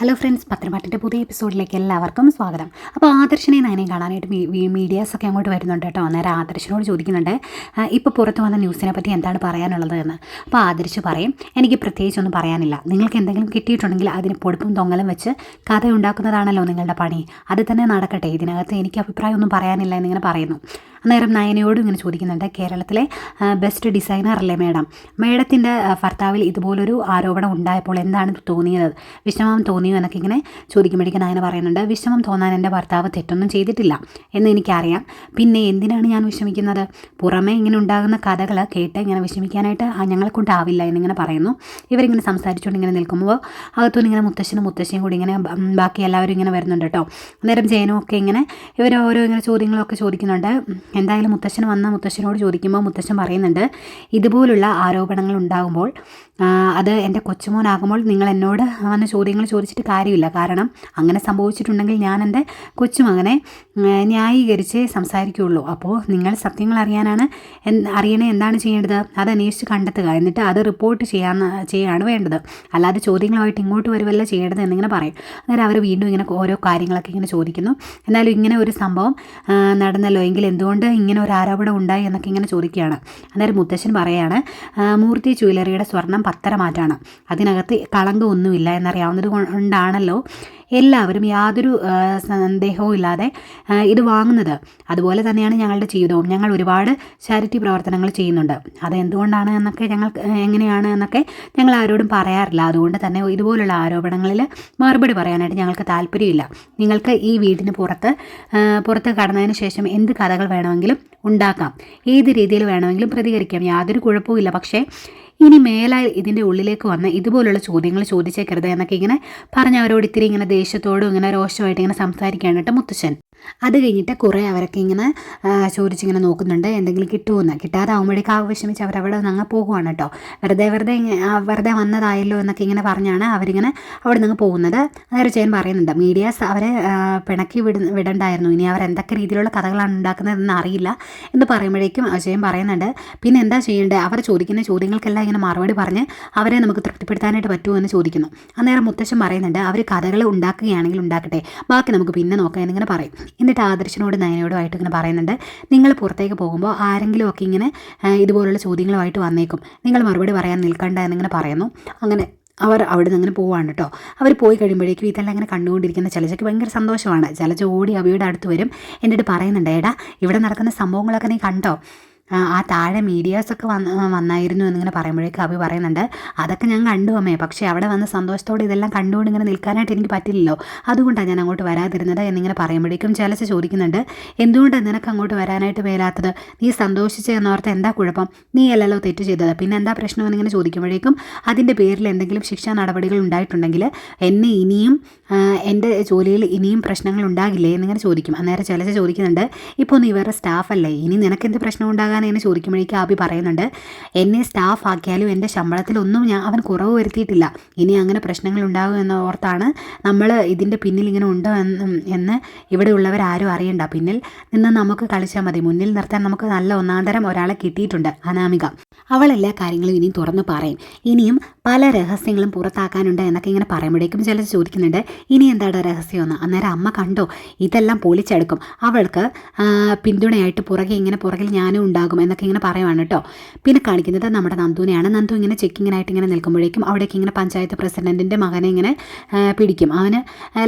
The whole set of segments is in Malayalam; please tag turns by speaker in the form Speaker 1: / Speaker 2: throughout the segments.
Speaker 1: ഹലോ ഫ്രണ്ട്സ് പത്രപാട്ടിന്റെ പുതിയ എപ്പിസോഡിലേക്ക് എല്ലാവർക്കും സ്വാഗതം. അപ്പോൾ ആദർശനെ നയനെ കാണാനായിട്ട് മീഡിയാസൊക്കെ അങ്ങോട്ട് വരുന്നുണ്ട് കേട്ടോ. അന്നേരം ആദർശനോട് ചോദിക്കുന്നുണ്ട് ഇപ്പോൾ പുറത്ത് വന്ന ന്യൂസിനെ പറ്റി എന്താണ് പറയാനുള്ളത് എന്ന്. അപ്പോൾ ആദർശ് പറയും എനിക്ക് പ്രത്യേകിച്ചൊന്നും പറയാനില്ല. നിങ്ങൾക്ക് എന്തെങ്കിലും കിട്ടിയിട്ടുണ്ടെങ്കിൽ അതിന് പൊടുപ്പും തൊങ്ങലും വെച്ച് കഥ ഉണ്ടാക്കുന്നതാണല്ലോ നിങ്ങളുടെ പണി. അത് തന്നെ നടക്കട്ടെ. ഇതിനകത്ത് എനിക്ക് അഭിപ്രായമൊന്നും പറയാനില്ല എന്നിങ്ങനെ പറയുന്നു. അന്നേരം നയനയോടും ഇങ്ങനെ ചോദിക്കുന്നുണ്ട് കേരളത്തിലെ ബെസ്റ്റ് ഡിസൈനർ അല്ലേ മേഡം? മേഡത്തിന്റെ ഭർത്താവിൽ ഇതുപോലൊരു ആരോപണം ഉണ്ടായപ്പോൾ എന്താണ് തോന്നിയത്? വിഷമം തോന്നിയോ എന്നൊക്കെ ഇങ്ങനെ ചോദിക്കുമ്പോഴേക്കും അങ്ങനെ പറയുന്നുണ്ട് വിഷമം തോന്നാൻ എന്റെ ഭർത്താവ് തെറ്റൊന്നും ചെയ്തിട്ടില്ല എന്ന് എനിക്കറിയാം. പിന്നെ എന്തിനാണ് ഞാൻ വിഷമിക്കുന്നത്? പുറമേ ഇങ്ങനെ ഉണ്ടാകുന്ന കഥകൾ കേട്ട് ഇങ്ങനെ വിഷമിക്കാനായിട്ട് ഞങ്ങളെ കൊണ്ടാവില്ല എന്നിങ്ങനെ പറയുന്നു. ഇവരിങ്ങനെ സംസാരിച്ചുകൊണ്ട് ഇങ്ങനെ നിൽക്കുമ്പോൾ അകത്തുനിന്ന് ഇങ്ങനെ മുത്തശ്ശനും മുത്തശ്ശിയും കൂടി ഇങ്ങനെ ബാക്കി എല്ലാവരും ഇങ്ങനെ വരുന്നുണ്ട് കേട്ടോ. അന്നേരം ജയനും ഒക്കെ ഇങ്ങനെ ഇവർ ഓരോ ഇങ്ങനെ ചോദ്യങ്ങളൊക്കെ ചോദിക്കുന്നുണ്ട്. എന്തായാലും മുത്തശ്ശൻ വന്ന മുത്തശ്ശനോട് ചോദിക്കുമ്പോൾ മുത്തശ്ശൻ പറയുന്നുണ്ട് ഇതുപോലുള്ള ആരോപണങ്ങൾ ഉണ്ടാകുമ്പോൾ അത് എന്റെ കൊച്ചുമോനാകുമ്പോൾ നിങ്ങൾ എന്നോട് വന്ന ചോദ്യങ്ങൾ ചോദിച്ചിട്ട് കാര്യമില്ല. കാരണം അങ്ങനെ സംഭവിച്ചിട്ടുണ്ടെങ്കിൽ ഞാൻ എന്റെ കൊച്ചുമകനെ ന്യായീകരിച്ചേ സംസാരിക്കുകയുള്ളൂ. അപ്പോൾ നിങ്ങൾ സത്യങ്ങൾ അറിയാനാണ് അറിയണേ എന്താണ് ചെയ്യേണ്ടത്? അത് അന്വേഷിച്ച് കണ്ടെത്തുക. എന്നിട്ട് അത് റിപ്പോർട്ട് ചെയ്യാൻ ചെയ്യാണ് വേണ്ടത്. അല്ലാതെ ചോദ്യങ്ങളുമായിട്ട് ഇങ്ങോട്ട് വരുവല്ല ചെയ്യേണ്ടത് എന്നിങ്ങനെ പറയും. അന്നേരം അവർ വീണ്ടും ഇങ്ങനെ ഓരോ കാര്യങ്ങളൊക്കെ ഇങ്ങനെ ചോദിക്കുന്നു. എന്നാലും ഇങ്ങനെ ഒരു സംഭവം നടന്നല്ലോ. എങ്കിൽ എന്തുകൊണ്ട് ഇങ്ങനെ ഒരു ആരോപണം ഉണ്ടായി എന്നൊക്കെ ഇങ്ങനെ ചോദിക്കുകയാണ്. അന്നേരം മുത്തശ്ശൻ പറയാണ് മൂർത്തി ജ്വല്ലറിയുടെ സ്വർണം പത്തര മാറ്റാണ്. അതിനകത്ത് കളങ്കമൊന്നുമില്ല എന്നറിയാവുന്നത് കൊണ്ടാണല്ലോ എല്ലാവരും യാതൊരു സന്ദേഹവും ഇല്ലാതെ ഇത് വാങ്ങുന്നത്. അതുപോലെ തന്നെയാണ് ഞങ്ങളുടെ ജീവിതവും. ഞങ്ങൾ ഒരുപാട് ചാരിറ്റി പ്രവർത്തനങ്ങൾ ചെയ്യുന്നുണ്ട്. അത് എന്തുകൊണ്ടാണ് എന്നൊക്കെ ഞങ്ങൾ എങ്ങനെയാണ് എന്നൊക്കെ ഞങ്ങൾ ആരോടും പറയാറില്ല. അതുകൊണ്ട് തന്നെ ഇതുപോലുള്ള ആരോപണങ്ങളിൽ മറുപടി പറയാനായിട്ട് ഞങ്ങൾക്ക് താല്പര്യമില്ല. നിങ്ങൾക്ക് ഈ വീടിന് പുറത്ത് പുറത്ത് കടന്നതിന് ശേഷം എന്ത് കഥകൾ വേണമെങ്കിലും ഉണ്ടാക്കാം. ഏത് രീതിയിൽ വേണമെങ്കിലും പ്രതികരിക്കാം. യാതൊരു കുഴപ്പവും പക്ഷേ ഇനി മേലായി ഇതിന്റെ ഉള്ളിലേക്ക് വന്ന് ഇതുപോലുള്ള ചോദ്യങ്ങൾ ചോദിച്ചേക്കരുത് എന്നൊക്കെ ഇങ്ങനെ പറഞ്ഞ് അവരോട് ഇത്തിരി ഇങ്ങനെ ദേഷ്യത്തോടും ഇങ്ങനെ രോഷമായിട്ട് ഇങ്ങനെ സംസാരിക്കുകയാണ് കേട്ടോ മുത്തശ്ശൻ. അത് കഴിഞ്ഞിട്ട് കുറേ അവരൊക്കെ ഇങ്ങനെ ചോദിച്ചിങ്ങനെ നോക്കുന്നുണ്ട് എന്തെങ്കിലും കിട്ടുമെന്ന് കിട്ടാതാവുമ്പോഴേക്കും ആ വിഷമിച്ച് അവർ അവിടെ നിന്ന് അങ്ങ് പോകുവാണ് കേട്ടോ വെറുതെ വെറുതെ വെറുതെ വന്നതായല്ലോ എന്നൊക്കെ ഇങ്ങനെ പറഞ്ഞാണ് അവരിങ്ങനെ അവിടെ നിന്ന് പോകുന്നത്. അന്നേരം ചെയ്യാൻ പറയുന്നുണ്ട് മീഡിയാസ് അവരെ പിണക്കി വിട വിടണ്ടായിരുന്നു. ഇനി അവർ എന്തൊക്കെ രീതിയിലുള്ള കഥകളാണ് ഉണ്ടാക്കുന്നതെന്ന് അറിയില്ല. എന്ന് പറയുമ്പോഴേക്കും അജയൻ പറയുന്നുണ്ട് പിന്നെ എന്താ ചെയ്യേണ്ടത് അവർ ചോദിക്കുന്ന ചോദ്യങ്ങൾക്കെല്ലാം ഇങ്ങനെ മറുപടി പറഞ്ഞ് അവരെ നമുക്ക് തൃപ്തിപ്പെടുത്താനായിട്ട് പറ്റുമോ എന്ന് ചോദിക്കുന്നു. അന്നേരം മുത്തശ്ശൻ പറയുന്നുണ്ട് അവർ കഥകൾ ഉണ്ടാക്കുകയാണെങ്കിൽ ഉണ്ടാക്കട്ടെ. ബാക്കി നമുക്ക് പിന്നെ നോക്കാം എന്നിങ്ങനെ പറയും. എന്നിട്ട് ആദർശനോട് നയനയോടുമായിട്ട് ഇങ്ങനെ പറയുന്നുണ്ട്. നിങ്ങൾ പുറത്തേക്ക് പോകുമ്പോൾ ആരെങ്കിലും ഒക്കെ ഇങ്ങനെ ഇതുപോലുള്ള ചോദ്യങ്ങളുമായിട്ട് വന്നേക്കും. നിങ്ങൾ മറുപടി പറയാൻ നിൽക്കണ്ട എന്നിങ്ങനെ പറയുന്നു. അങ്ങനെ അവർ അവിടെ നിന്ന് അങ്ങനെ പോവാണ് കേട്ടോ അവർ പോയി കഴിയുമ്പോഴേക്കും ഇതെല്ലാം അങ്ങനെ കണ്ടുകൊണ്ടിരിക്കുന്ന ചലച്ചയ്ക്ക് ഭയങ്കര സന്തോഷമാണ്. ചലച്ച ഓടി അവയുടെ അടുത്ത് വരും. എന്നിട്ട് പറയുന്നുണ്ട് ഏടാ ഇവിടെ നടക്കുന്ന സംഭവങ്ങളൊക്കെ നീ കണ്ടോ? ആ താഴെ മീഡിയാസൊക്കെ വന്ന് വന്നായിരുന്നു എന്നിങ്ങനെ പറയുമ്പോഴേക്കും അഭി പറയുന്നുണ്ട് അതൊക്കെ ഞാൻ കണ്ടു അമ്മേ പക്ഷേ അവിടെ വന്ന് സന്തോഷത്തോടെ ഇതെല്ലാം കണ്ടുകൊണ്ട് ഇങ്ങനെ നിൽക്കാനായിട്ട് എനിക്ക് പറ്റില്ലല്ലോ. അതുകൊണ്ടാണ് ഞാൻ അങ്ങോട്ട് വരാതിരുന്നത് എന്നിങ്ങനെ പറയുമ്പോഴേക്കും ചിലച്ച് ചോദിക്കുന്നുണ്ട് എന്തുകൊണ്ടാണ് നിനക്ക് അങ്ങോട്ട് വരാനായിട്ട് മേലാത്തത്? നീ സന്തോഷിച്ച് എന്നോർത്ത് എന്താ കുഴപ്പം? നീ അല്ലല്ലോ തെറ്റ് ചെയ്തത്. പിന്നെ എന്താ പ്രശ്നം? എന്നിങ്ങനെ ചോദിക്കുമ്പോഴേക്കും അതിന്റെ പേരിൽ എന്തെങ്കിലും ശിക്ഷാ നടപടികൾ ഉണ്ടായിട്ടുണ്ടെങ്കിൽ എന്നെ ഇനിയും എന്റെ ജോലിയിൽ ഇനിയും പ്രശ്നങ്ങൾ ഉണ്ടാകില്ലേ എന്നിങ്ങനെ ചോദിക്കും. അന്നേരം ചിലച്ച് ചോദിക്കുന്നുണ്ട് ഇപ്പോൾ നീ വേറെ സ്റ്റാഫല്ലേ ഇനി നിനക്കെന്ത് പ്രശ്നം ഉണ്ടാകാൻ എന്നെ ചോദിക്കുമ്പോഴേക്കും ആബി പറയുന്നുണ്ട് എന്നെ സ്റ്റാഫ് ആക്കിയാലും എന്റെ ശമ്പളത്തിലൊന്നും ഞാൻ അവൻ കുറവ് വരുത്തിയിട്ടില്ല. ഇനി അങ്ങനെ പ്രശ്നങ്ങൾ ഉണ്ടാകും എന്ന ഓർത്താണ് നമ്മൾ ഇതിന്റെ പിന്നിൽ ഇങ്ങനെ ഉണ്ടോ എന്ന് എന്ന് ഇവിടെ ഉള്ളവരാരും അറിയണ്ട. പിന്നിൽ നിന്ന് നമുക്ക് കളിച്ചാൽ മതി. മുന്നിൽ നിർത്താൻ നമുക്ക് നല്ല ഒന്നാന്തരം ഒരാളെ കിട്ടിയിട്ടുണ്ട് അനാമിക. അവൾ എല്ലാ കാര്യങ്ങളും ഇനിയും തുറന്നു പറയും. ഇനിയും പല രഹസ്യങ്ങളും പുറത്താക്കാനുണ്ട് എന്നൊക്കെ ഇങ്ങനെ പറയുമ്പോഴേക്കും ചിലർ ചോദിക്കുന്നുണ്ട് ഇനി എന്താണ് രഹസ്യമെന്ന്? അന്നേരം അമ്മ കണ്ടോ ഇതെല്ലാം പൊളിച്ചെടുക്കും. അവൾക്ക് പിന്തുണയായിട്ട് പുറകെ ഇങ്ങനെ പുറകിൽ ഞാനും ഉണ്ടാകും. ഉണ്ടാകും എന്നൊക്കെ ഇങ്ങനെ പറയുവാണ് കേട്ടോ. പിന്നെ കാണിക്കുന്നത് നമ്മുടെ നന്ദുവിനെയാണ്. നന്ദു ഇങ്ങനെ ചെക്കിങ്ങിനായിട്ട് ഇങ്ങനെ നിൽക്കുമ്പോഴേക്കും അവിടേക്ക് ഇങ്ങനെ പഞ്ചായത്ത് പ്രസിഡന്റിന്റെ മകനെ ഇങ്ങനെ പിടിക്കും. അവന്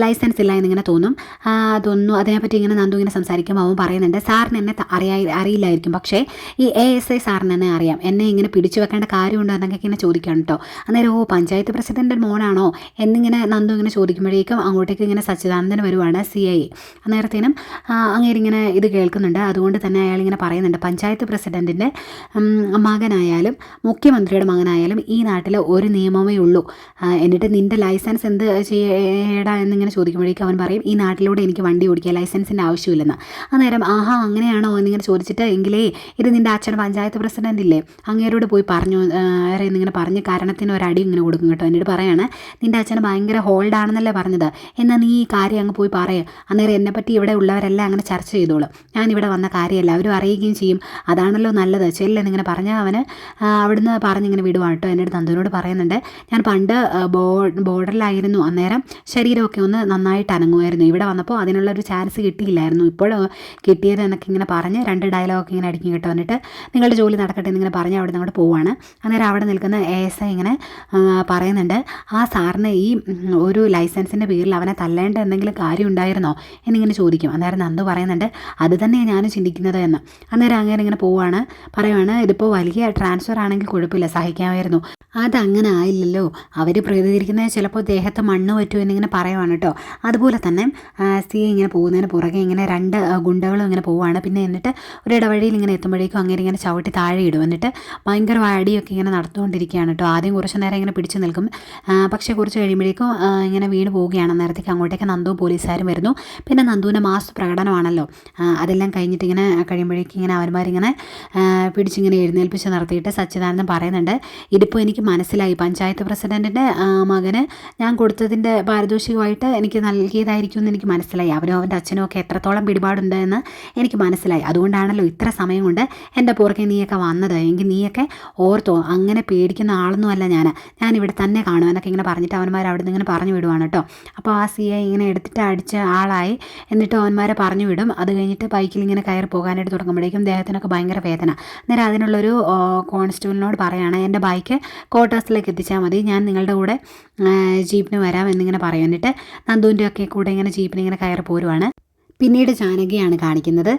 Speaker 1: ലൈസൻസ് ഇല്ല എന്നിങ്ങനെ തോന്നും. അതൊന്നും അതിനെപ്പറ്റി ഇങ്ങനെ നന്ദു ഇങ്ങനെ സംസാരിക്കുമ്പോൾ അവൻ പറയുന്നുണ്ട് സാറിന് എന്നെ അറിയാ അറിയില്ലായിരിക്കും. പക്ഷേ ഈ എ എസ് ഐ സാറിന് എന്നെ അറിയാം. എന്നെ ഇങ്ങനെ പിടിച്ചു വെക്കേണ്ട കാര്യമുണ്ടോ എന്നൊക്കെ ഇങ്ങനെ ചോദിക്കണം കേട്ടോ. അന്നേരം ഓ പഞ്ചായത്ത് പ്രസിഡന്റ് മോനാണോ? എന്നിങ്ങനെ നന്ദു ഇങ്ങനെ ചോദിക്കുമ്പോഴേക്കും അങ്ങോട്ടേക്ക് ഇങ്ങനെ സച്ചിദാനന്ദൻ വരുവാണ് സി ഐ. അന്നേരത്തേനും അങ്ങേരിങ്ങനെ ഇത് കേൾക്കുന്നുണ്ട്. അതുകൊണ്ട് തന്നെ അയാൾ ഇങ്ങനെ പറയുന്നുണ്ട് പഞ്ചായത്ത് പ്രസിഡന്റിന്റെ മകനായാലും മുഖ്യമന്ത്രിയുടെ മകനായാലും ഈ നാട്ടിൽ ഒരു നിയമമേ ഉള്ളൂ. എന്നിട്ട് നിന്റെ ലൈസൻസ് എന്ത് ചെയ്യടാ എന്നിങ്ങനെ ചോദിക്കുമ്പോഴേക്കും അവൻ പറയും ഈ നാട്ടിലൂടെ എനിക്ക് വണ്ടി ഓടിക്കുക ലൈസൻസിന്റെ ആവശ്യമില്ലെന്ന്. അന്നേരം ആഹാ അങ്ങനെയാണോ? എന്നിങ്ങനെ ചോദിച്ചിട്ട് എങ്കിലേ ഇത് നിന്റെ അച്ഛൻ പഞ്ചായത്ത് പ്രസിഡന്റ് ഇല്ലേ? അങ്ങേരോട് പോയി പറഞ്ഞു എന്നിങ്ങനെ പറഞ്ഞ് കാരണത്തിന് ഒരടി ഇങ്ങനെ കൊടുക്കും കേട്ടോ. എന്നിട്ട് പറയാണ് നിന്റെ അച്ഛൻ ഭയങ്കര ഹോൾഡ് ആണെന്നല്ലേ പറഞ്ഞത്. എന്നാൽ നീ ഈ കാര്യം അങ്ങ് പോയി പറയുക അന്നേരം എന്നെപ്പറ്റി ഇവിടെ ഉള്ളവരെല്ലാം അങ്ങനെ ചർച്ച ചെയ്തോളും. ഞാൻ ഇവിടെ വന്ന കാര്യമല്ല. അവരും അറിയുകയും ചെയ്യും. അത് അതാണല്ലോ നല്ലത്. ചെല്ലെന്ന് ഇങ്ങനെ പറഞ്ഞാൽ അവന് അവിടുന്ന് പറഞ്ഞിങ്ങനെ വിടുവാണ് കേട്ടോ. എന്റെ അടുത്ത് പറയുന്നുണ്ട് ഞാൻ പണ്ട് ബോ ബോർഡറിലായിരുന്നു അന്നേരം ശരീരമൊക്കെ ഒന്ന് നന്നായിട്ട് അനങ്ങുമായിരുന്നു. ഇവിടെ വന്നപ്പോൾ അതിനുള്ള ഒരു ചാൻസ് കിട്ടിയില്ലായിരുന്നു. ഇപ്പോൾ കിട്ടിയത് എന്നൊക്കെ ഇങ്ങനെ പറഞ്ഞ് രണ്ട് ഡയലോഗൊക്കെ ഇങ്ങനെ അടിക്കും കേട്ടോ. എന്നിട്ട് നിങ്ങളുടെ ജോലി നടക്കട്ടെ എന്നിങ്ങനെ പറഞ്ഞ് അവിടെ നിന്ന് അങ്ങോട്ട് പോവാണ്. അന്നേരം അവിടെ നിൽക്കുന്ന എ എസ് ഐ ഇങ്ങനെ പറയുന്നുണ്ട് ആ സാറിന് ഈ ഒരു ലൈസൻസിന്റെ പേരിൽ അവനെ തല്ലേണ്ട എന്തെങ്കിലും കാര്യം ഉണ്ടായിരുന്നോ? എന്നിങ്ങനെ ചോദിക്കും. അന്നേരം നന്ദു പറയുന്നുണ്ട് അത് തന്നെയാണ് ഞാനും ചിന്തിക്കുന്നത് എന്ന്. അന്നേരം അങ്ങനെ ഇങ്ങനെ പോവാണ്. പറയുവാണ് ഇതിപ്പോൾ വലിയ ട്രാൻസ്ഫർ ആണെങ്കിൽ കുഴപ്പമില്ല സഹിക്കാമായിരുന്നു. അതങ്ങനെ ആയില്ലല്ലോ. അവർ പ്രതികരിക്കുന്നത് ചിലപ്പോൾ ദേഹത്ത് മണ്ണ് പറ്റുമോ എന്നിങ്ങനെ പറയുവാണ് കേട്ടോ. അതുപോലെ തന്നെ സ്ത്രീ ഇങ്ങനെ പോകുന്നതിന് പുറകെ ഇങ്ങനെ രണ്ട് ഗുണ്ടകളും ഇങ്ങനെ പോവുകയാണ് പിന്നെ എന്നിട്ട് ഒരു ഇടവഴിയിൽ ഇങ്ങനെ എത്തുമ്പോഴേക്കും അങ്ങനെ ഇങ്ങനെ ചവിട്ടി താഴെ ഇടും. എന്നിട്ട് ഭയങ്കര വാടിയൊക്കെ ഇങ്ങനെ നടത്തുകൊണ്ടിരിക്കുകയാണ് കേട്ടോ. ആദ്യം കുറച്ച് നേരം ഇങ്ങനെ പിടിച്ചു നിൽക്കും. പക്ഷേ കുറച്ച് കഴിയുമ്പോഴേക്കും ഇങ്ങനെ വീണ് പോവുകയാണ്. നേരത്തേക്ക് അങ്ങോട്ടേക്ക് നന്ദു പോലീസുകാരും വരുന്നു. പിന്നെ നന്ദുവിന്റെ മാസ് പ്രകടനമാണല്ലോ അതെല്ലാം കഴിഞ്ഞിട്ട് ഇങ്ങനെ കഴിയുമ്പോഴേക്കും ഇങ്ങനെ അവന്മാരിങ്ങനെ പിടിച്ചിങ്ങനെ എഴുന്നേൽപ്പിച്ച് നടത്തിയിട്ട് സച്ചിദാനന്ദൻ പറയുന്നുണ്ട് ഇതിപ്പോൾ എനിക്ക് മനസ്സിലായി. പഞ്ചായത്ത് പ്രസിഡന്റിന്റെ മകന് ഞാൻ കൊടുത്തതിന്റെ പാരിതോഷികമായിട്ട് എനിക്ക് നൽകിയതായിരിക്കും എന്ന് എനിക്ക് മനസ്സിലായി. അവനും അവന്റെ അച്ഛനും ഒക്കെ എത്രത്തോളം പിടിപാടുണ്ട് എന്ന് എനിക്ക് മനസ്സിലായി. അതുകൊണ്ടാണല്ലോ ഇത്ര സമയം കൊണ്ട് എന്റെ പുറകെ നീയൊക്കെ വന്നത്. എങ്കിൽ നീയൊക്കെ ഓർത്തോ അങ്ങനെ പേടിക്കുന്ന ആളൊന്നും അല്ല ഞാൻ ഞാൻ ഇവിടെ തന്നെ കാണും എന്നൊക്കെ ഇങ്ങനെ പറഞ്ഞിട്ട് അവന്മാർ അവിടെ നിന്ന് ഇങ്ങനെ പറഞ്ഞു വിടുവാണ് കേട്ടോ. അപ്പോൾ ആ സി ഐ ഇങ്ങനെ എടുത്തിട്ട് അടിച്ച് ആളായി. എന്നിട്ട് അവന്മാരെ പറഞ്ഞു വിടും. അത് കഴിഞ്ഞിട്ട് ബൈക്കിൽ ഇങ്ങനെ കയറി പോകാനായിട്ട് തുടങ്ങുമ്പോഴേക്കും ദേഹത്തിനൊക്കെ ഭയങ്കര വേദന. അന്നേരം അതിനുള്ളൊരു കോൺസ്റ്റബിളിനോട് പറയുകയാണ് എന്റെ ബൈക്ക് ക്വാർട്ടേഴ്സിലേക്ക് എത്തിച്ചാൽ മതി. ഞാൻ നിങ്ങളുടെ കൂടെ ജീപ്പിന് വരാം എന്നിങ്ങനെ പറയും. എന്നിട്ട് നന്ദുവിന്റെ ഒക്കെ കൂടെ ഇങ്ങനെ ജീപ്പിന് ഇങ്ങനെ കയറി പോരുവാണ്. പിന്നീട് ജാനകിയാണ് കാണിക്കുന്നത്.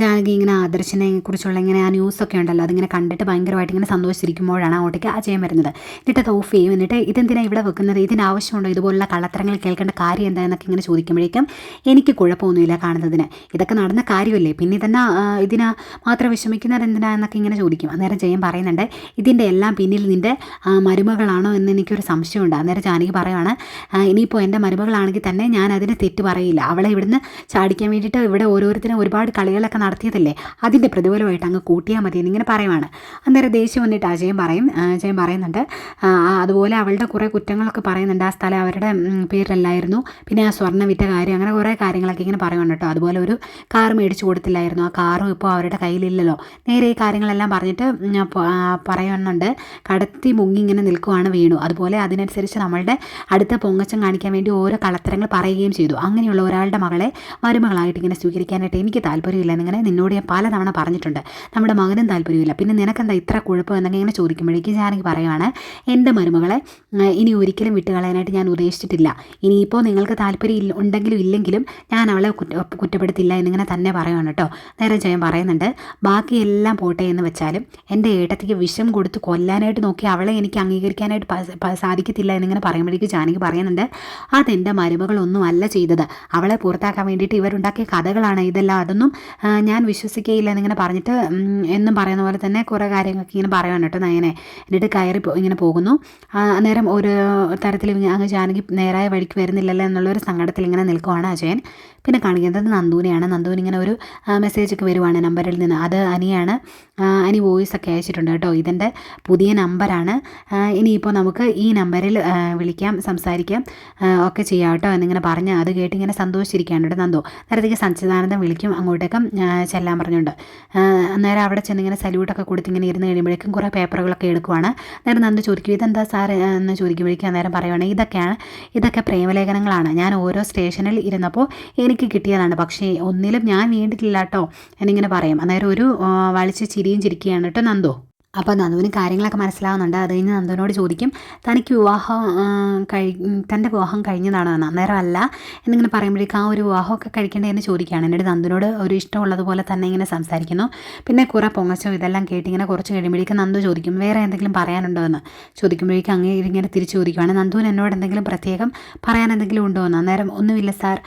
Speaker 1: ജാനകി ഇങ്ങനെ ആദർശനെ കുറിച്ചുള്ള ഇങ്ങനെ ആ ന്യൂസൊക്കെ ഉണ്ടല്ലോ. അതിങ്ങനെ കണ്ടിട്ട് ഭയങ്കരമായിട്ട് ഇങ്ങനെ സന്തോഷിച്ചിരിക്കുമ്പോഴാണ് അങ്ങോട്ടേക്ക് അജയം വരുന്നത്. എന്നിട്ട് അത് ഓഫ് ചെയ്യും. എന്നിട്ട് ഇതെന്തിനാണ് ഇവിടെ വെക്കുന്നത്? ഇതിന് ആവശ്യമുണ്ടോ ഇതുപോലുള്ള കള്ളത്തരങ്ങൾ കേൾക്കേണ്ട കാര്യം എന്താണെന്നൊക്കെ ഇങ്ങനെ ചോദിക്കുമ്പോഴേക്കും എനിക്ക് കുഴപ്പമൊന്നുമില്ല കാണുന്നതിന്. ഇതൊക്കെ നടന്ന കാര്യമല്ലേ? പിന്നെ തന്നെ ഇതിന് മാത്രം വിഷമിക്കുന്നത് എന്തിനാണെന്നൊക്കെ ഇങ്ങനെ ചോദിക്കും. അന്നേരം ജയം പറയുന്നുണ്ട് ഇതിന്റെ എല്ലാം പിന്നിൽ നിന്റെ മരുമകളാണോ എന്ന് എനിക്കൊരു സംശയമുണ്ട്. അന്നേരം ജാനകി പറയുവാണ് ഇനിയിപ്പോൾ എന്റെ മരുമകളാണെങ്കിൽ തന്നെ ഞാൻ അതിന് തെറ്റ് പറയില്ല. അവളെ ഇവിടുന്ന് ചാടിക്കാൻ വേണ്ടിയിട്ട് ഇവിടെ ഓരോരുത്തരും ഒരുപാട് കളികളൊക്കെ നടത്തിയതല്ലേ? അതിന്റെ പ്രതിഫലമായിട്ട് അങ്ങ് കൂട്ടിയാൽ മതി എന്നിങ്ങനെ പറയുവാണ്. അന്നേരം ദേഷ്യം വന്നിട്ട് അജയം പറയും അജയൻ അജയം പറയുന്നുണ്ട് അതുപോലെ അവളുടെ കുറേ കുറ്റങ്ങളൊക്കെ പറയുന്നുണ്ട് ആ സ്ഥലം അവരുടെ പേരിലല്ലായിരുന്നു. പിന്നെ ആ സ്വർണം വിറ്റ കാര്യം അങ്ങനെ കുറേ കാര്യങ്ങളൊക്കെ ഇങ്ങനെ പറയുന്നുണ്ട് കേട്ടോ. അതുപോലെ ഒരു കാർ മേടിച്ചു കൊടുത്തില്ലായിരുന്നു. ആ കാറും ഇപ്പോൾ അവരുടെ കയ്യിലില്ലല്ലോ. നേരെ ഈ കാര്യങ്ങളെല്ലാം പറഞ്ഞിട്ട് പറയുന്നുണ്ട് കടത്തി മുങ്ങി ഇങ്ങനെ നിൽക്കുവാണ് വീണു. അതുപോലെ അതിനനുസരിച്ച് നമ്മളുടെ അടുത്ത പൊങ്ങച്ചം കാണിക്കാൻ വേണ്ടി ഓരോ കളത്തരങ്ങൾ പറയുകയും ചെയ്തു. അങ്ങനെയുള്ള ഒരാളുടെ മകളെ മരുമകളായിട്ട് ഇങ്ങനെ സ്വീകരിക്കാനായിട്ട് എനിക്ക് താല്പര്യമില്ല. എന്നിങ്ങനെ നിന്നോട് ഞാൻ പലതവണ പറഞ്ഞിട്ടുണ്ട്. നമ്മുടെ മകനും താല്പര്യമില്ല. പിന്നെ നിനക്കെന്താ ഇത്ര കുഴപ്പം? എന്നൊക്കെ ഇങ്ങനെ ചോദിക്കുമ്പോഴേക്കും ഞാനെങ്കിൽ പറയുവാണ് എന്റെ മരുമകളെ ഇനി ഒരിക്കലും വിട്ടുകളയാനായിട്ട് ഞാൻ ഉദ്ദേശിച്ചിട്ടില്ല. ഇനിയിപ്പോൾ നിങ്ങൾക്ക് താല്പര്യം ഉണ്ടെങ്കിലും ഇല്ലെങ്കിലും ഞാൻ അവളെ കുറ്റ കുറ്റപ്പെടുത്തില്ല എന്നിങ്ങനെ തന്നെ പറയുവാണ് കേട്ടോ. നേരെ ജയം പറയുന്നുണ്ട് ബാക്കി എല്ലാം പോട്ടെ എന്ന് വെച്ചാലും എന്റെ ഏട്ടത്തിക്ക് വിഷം കൊടുത്ത് കൊല്ലാനായിട്ട് നോക്കി അവളെ എനിക്ക് അംഗീകരിക്കാനായിട്ട് സാധിക്കത്തില്ല എന്നിങ്ങനെ പറയുമ്പോഴേക്കും ജാനകി പറയുന്നുണ്ട് അതെന്റെ മരുമകളൊന്നും അല്ല ചെയ്തത്. അവളെ പുറത്താക്കാൻ വേണ്ടിയിട്ട് ഇവരുണ്ടാക്കിയ കഥകളാണ് ഇതെല്ലാം. അതൊന്നും ഞാൻ വിശ്വസിക്കുകയില്ല എന്നിങ്ങനെ പറഞ്ഞിട്ട് എന്നും പറയുന്ന പോലെ തന്നെ കുറേ കാര്യങ്ങളൊക്കെ ഇങ്ങനെ പറയുവാണ് കേട്ടോ നയനെ. എന്നിട്ട് കയറി ഇങ്ങനെ പോകുന്നു. അന്നേരം ഒരു തരത്തിൽ അങ്ങ് ജാനകി നേരായ വഴിക്ക് വരുന്നില്ലല്ലോ എന്നുള്ളൊരു സങ്കടത്തിൽ ഇങ്ങനെ നിൽക്കുവാണ് അജയൻ. പിന്നെ കാണിക്കുന്നത് നന്ദൂനെയാണ് നന്ദൂന് ഇങ്ങനെ ഒരു മെസ്സേജ് ഒക്കെ വരുവാണ് നമ്പറിൽ നിന്ന്. അത് അനിയാണ് അനി വോയിസ് ഒക്കെ അയച്ചിട്ടുണ്ട് കേട്ടോ. ഇതിന്റെ പുതിയ നമ്പറാണ്. ഇനിയിപ്പോൾ നമുക്ക് ഈ നമ്പറിൽ വിളിക്കാം സംസാരിക്കാം ഒക്കെ ചെയ്യാം കേട്ടോ എന്നിങ്ങനെ പറഞ്ഞ് അത് കേട്ട് ഇങ്ങനെ സന്തോഷിച്ചിരിക്കുകയാണ് കേട്ടോ നന്ദു. നേരത്തേക്ക് സച്ചിദാനന്ദം വിളിക്കും അങ്ങോട്ടേക്കും ചെല്ലാൻ പറഞ്ഞുകൊണ്ട്. നേരെ അന്നേരം അവിടെ ചെന്ന് ഇങ്ങനെ സല്യൂട്ടൊക്കെ കൊടുത്ത് ഇങ്ങനെ ഇരുന്ന് കഴിയുമ്പോഴേക്കും കുറേ പേപ്പറുകളൊക്കെ എടുക്കുവാണ്. നേരം നന്ദി ചോദിക്കും ഇതെന്താ സാർ? എന്ന് ചോദിക്കുമ്പോഴേക്കും അന്നേരം പറയുവാണ് ഇതൊക്കെയാണ് ഇതൊക്കെ പ്രേമലേഖനങ്ങളാണ്. ഞാൻ ഓരോ സ്റ്റേഷനിൽ ഇരുന്നപ്പോൾ എനിക്ക് കിട്ടിയതാണ്. പക്ഷേ ഒന്നിലും ഞാൻ വീണ്ടിട്ടില്ല കേട്ടോ എന്നിങ്ങനെ പറയും. അന്നേരം ഒരു വളിച്ച് ചിരിയും ചിരിക്കുകയാണ് കേട്ടോ നന്ദു. അപ്പോൾ നന്ദുവിന് കാര്യങ്ങളൊക്കെ മനസ്സിലാവുന്നുണ്ട്. അത് കഴിഞ്ഞ് നന്ദുവിനോട് ചോദിക്കും തനിക്ക് വിവാഹം കഴി തന്റെ വിവാഹം കഴിഞ്ഞതാണോ എന്ന് അന്നേരം അല്ല എന്നിങ്ങനെ പറയുമ്പോഴേക്കും ആ ഒരു വിവാഹമൊക്കെ കഴിക്കേണ്ടത് എന്ന് ചോദിക്കുകയാണ്. എന്നിട്ട് നന്ദുവിനോട് ഒരു ഇഷ്ടമുള്ളതുപോലെ തന്നെ ഇങ്ങനെ സംസാരിക്കുന്നു. പിന്നെ കുറേ പൊങ്ങച്ചോ ഇതെല്ലാം കേട്ട് ഇങ്ങനെ കുറച്ച് കഴിയുമ്പോഴേക്കും നന്ദു ചോദിക്കും വേറെ എന്തെങ്കിലും പറയാനുണ്ടോ എന്ന്? ചോദിക്കുമ്പോഴേക്കും അങ്ങേ ഇങ്ങനെ തിരിച്ചു ചോദിക്കുകയാണ് നന്ദുവിന് എന്നോട് എന്തെങ്കിലും പ്രത്യേകം പറയാൻ എന്തെങ്കിലും ഉണ്ടോ എന്ന്? അന്നേരം ഒന്നുമില്ല സാർ.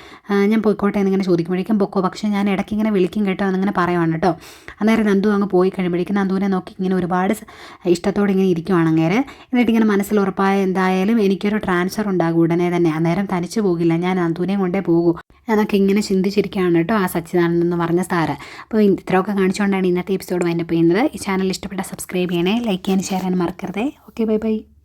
Speaker 1: ഞാൻ പോയിക്കോട്ടെ എന്നിങ്ങനെ ചോദിക്കുമ്പോഴേക്കും പൊക്കോ പക്ഷേ ഞാൻ ഇടയ്ക്ക് ഇങ്ങനെ വിളിക്കും കേട്ടോ എന്നിങ്ങനെ പറയുവാണ് കേട്ടോ. അന്നേരം നന്ദു അങ്ങ് പോയി കഴിയുമ്പോഴേക്കും നന്ദുവിനെ നോക്കി ഇങ്ങനെ ഒരുപാട് സ- ഇഷ്ടത്തോടെ ഇങ്ങനെ ഇരിക്കുവാണ് എന്നിട്ട് ഇങ്ങനെ മനസ്സിൽ ഉറപ്പായ എന്തായാലും എനിക്കൊരു ട്രാൻസ്ഫർ ഉണ്ടാകും ഉടനെ തന്നെ. അന്നേരം തനിച്ചു പോകില്ല. ഞാൻ അന്തൂനെയും കൊണ്ടേ പോകൂ. എന്നൊക്കെ ഇങ്ങനെ ചിന്തിച്ചിരിക്കുകയാണ് കേട്ടോ ആ സച്ചിദാനന്ദൻ എന്ന് പറഞ്ഞ സാറ് അപ്പോൾ ഇത്രയൊക്കെ കാണിച്ചുകൊണ്ടാണ് ഇന്നത്തെ എപ്പിസോഡ് വൈൻഡപ്പ് ഈ ചാനൽ ഇഷ്ടപ്പെട്ട സബ്സ്ക്രൈബ് ചെയ്യണേ ലൈക്ക് ചെയ്യാൻ ഷെയർ ചെയ്യാൻ മറക്കരുതേ. Okay bye bye